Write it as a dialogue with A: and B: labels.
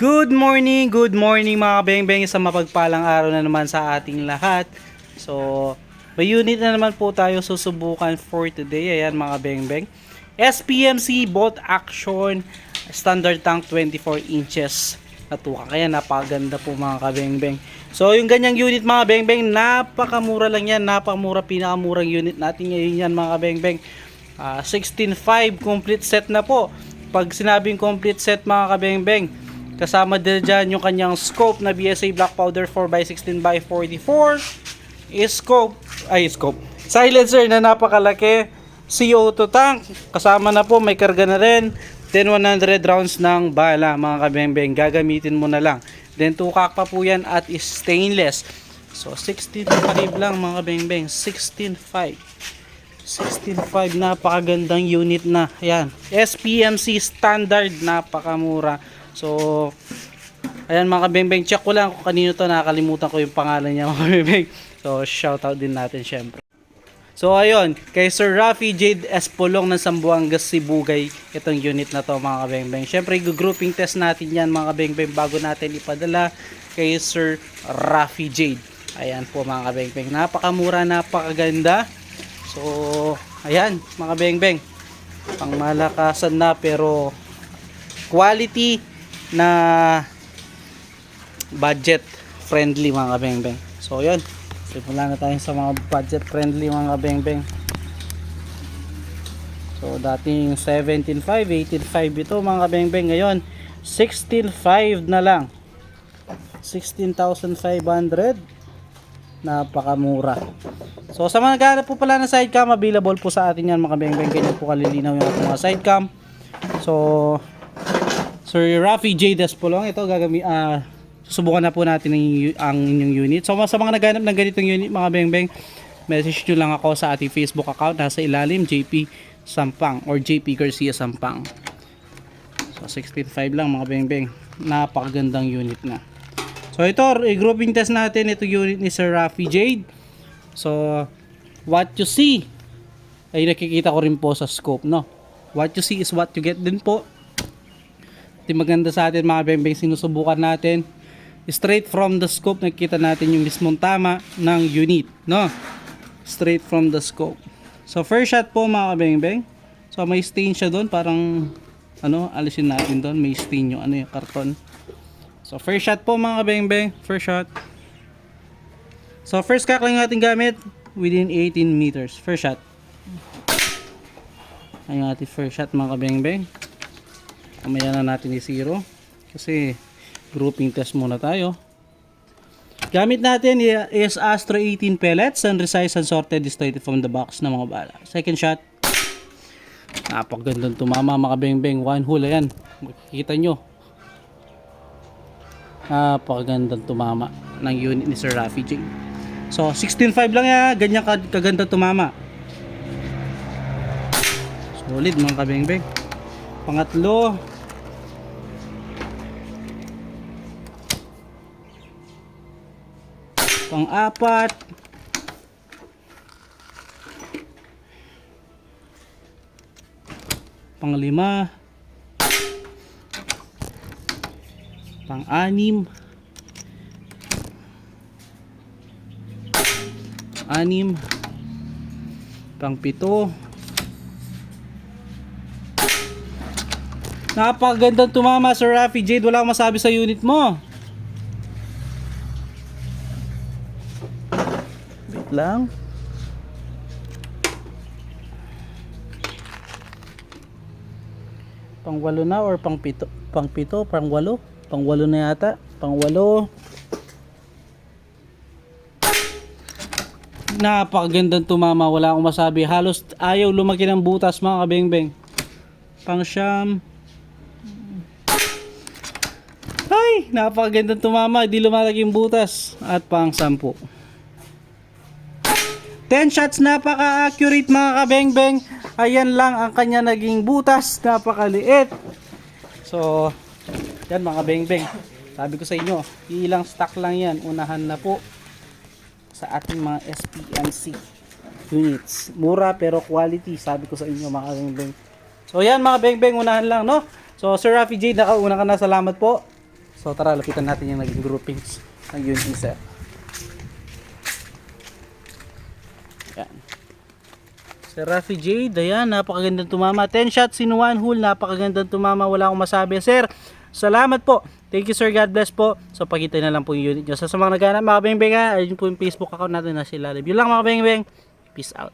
A: Good morning, good morning mga kabeng-beng. Isang mapagpalang araw na naman sa ating lahat. So, may unit na naman po tayo susubukan for today. Ayan mga kabeng-beng. SPMC boat action standard tank 24 inches na tuka. Kaya napakaganda po mga kabeng-beng. So, yung ganyang unit mga kabeng-beng, napakamura lang yan. Napakamura, pinakamurang unit natin ngayon yan mga kabeng-beng. Ah, 16.5 complete set na po. Pag sinabing complete set mga kabeng-beng, kasama din dyan yung kanyang scope na BSA Black Powder 4x16 by 44 scope, ay scope, silencer na napakalaki, CO2 tank, kasama na po, may karga na rin, then 100 rounds ng bala mga kabeng-beng, gagamitin mo na lang. Then tukak pa po yan at is stainless. So 16.5 lang mga kabeng-beng, 16.5. 16.5 napakagandang unit na. Yan SPMC standard napakamura so ayan mga kabeng check ko lang kung kanino to. Nakakalimutan ko yung pangalan niya mga kabeng so shout out din natin syempre. So ayun. Kay Sir Rafi Jade Espolong ng Sambuanga Sibugay itong unit na to mga kabeng syempre grouping test natin yan mga kabeng bago natin ipadala kay Sir Rafi Jade. Ayan po mga kabeng napakamura napakaganda. So, ayan, mga beng-beng. Pangmalakasan na pero quality na budget friendly mga beng-beng. So, ayan. Simula na tayo sa mga budget friendly mga beng-beng. So, dating 17.5, 18.5 ito mga beng-beng. Ngayon, 16.5 na lang. 16,500 napakamura. So sa mga naghahanap po pala ng sidecam, available po sa atin yan mga beng-beng. Ganyan po kalilinaw yung mga sidecam. So, Sir Rafi J. Despolong, ito gagami, ah, susubukan na po natin ang, ang inyong unit. So sa mga naghahanap ng ganitong unit mga beng-beng, message nyo lang ako sa ating Facebook account. Nasa ilalim, JP Sampang or JP Garcia Sampang. So 16.5 lang mga beng-beng. Napakagandang unit na. So ito, i-grouping test natin ito unit ni Sir Rafi Jade. So what you see ay nakikita ko rin po sa scope, no? What you see is what you get din po. Yung maganda sa atin mga bembeng sinusubukan natin. Straight from the scope nakikita natin yung mismong tama ng unit, no? Straight from the scope. So first shot po mga bembeng. So may stain siya doon, parang ano, alisin natin doon, may stain yung ano yung karton. So first shot po mga kabeng-beng, first shot. So first cock lang natin gamit within 18 meters. First shot. Ayun ating first shot mga kabeng-beng. Kamaya na natin i-zero. Kasi grouping test muna tayo. Gamit natin is Astro 18 pellets and resized and sorted distorted from the box na mga bala. Second shot. Napakagandang tumama mga kabeng-beng. One hole yan. Makikita nyo napakagandang tumama ng unit ni Sir Rafi J. So, 16.5 lang yan. Ganyan ka, kaganda tumama. Solid mga kabeng-beng. Pangatlo. Pang-apat. Pang-lima. pang-anim. Anim. Pang-pito. Napakagandang tumama Sir Rafi Jade. Wala akong masabi sa unit mo wait lang. Pang walo na or pang pito pang pito pang walo na yata. Pang walo napakagandang tumama. Wala akong masabi. Halos ayaw lumaki ng butas mga kabeng-beng. Pang siyam ay napakagandang tumama di lumalaki yung butas at pang sampu 10 shots napaka-accurate mga kabeng-beng. Ayan lang ang kanya naging butas. Napakaliit. So, yan mga beng-beng. Sabi ko sa inyo, ilang stock lang yan. Unahan na po sa ating mga SPMC units. Mura pero quality. Sabi ko sa inyo mga beng-beng. So, yan mga beng-beng. Unahan lang, no? So, Sir Rafi J, nakauna ka na. Salamat po So tara, lapitan natin yung naging groupings ng unit ni sir. Yan. Sir Rafi Jade, ayan, napakagandang tumama. 10 shots in one hole, napakagandang tumama. Wala akong masabi. Sir, salamat po. Thank you sir, God bless po. So pakita na lang po yung unit nyo. So sa mga naghanap, mga beng-beng ha, ayun po yung Facebook account natin na sila. Yun lang mga beng-beng. Peace out.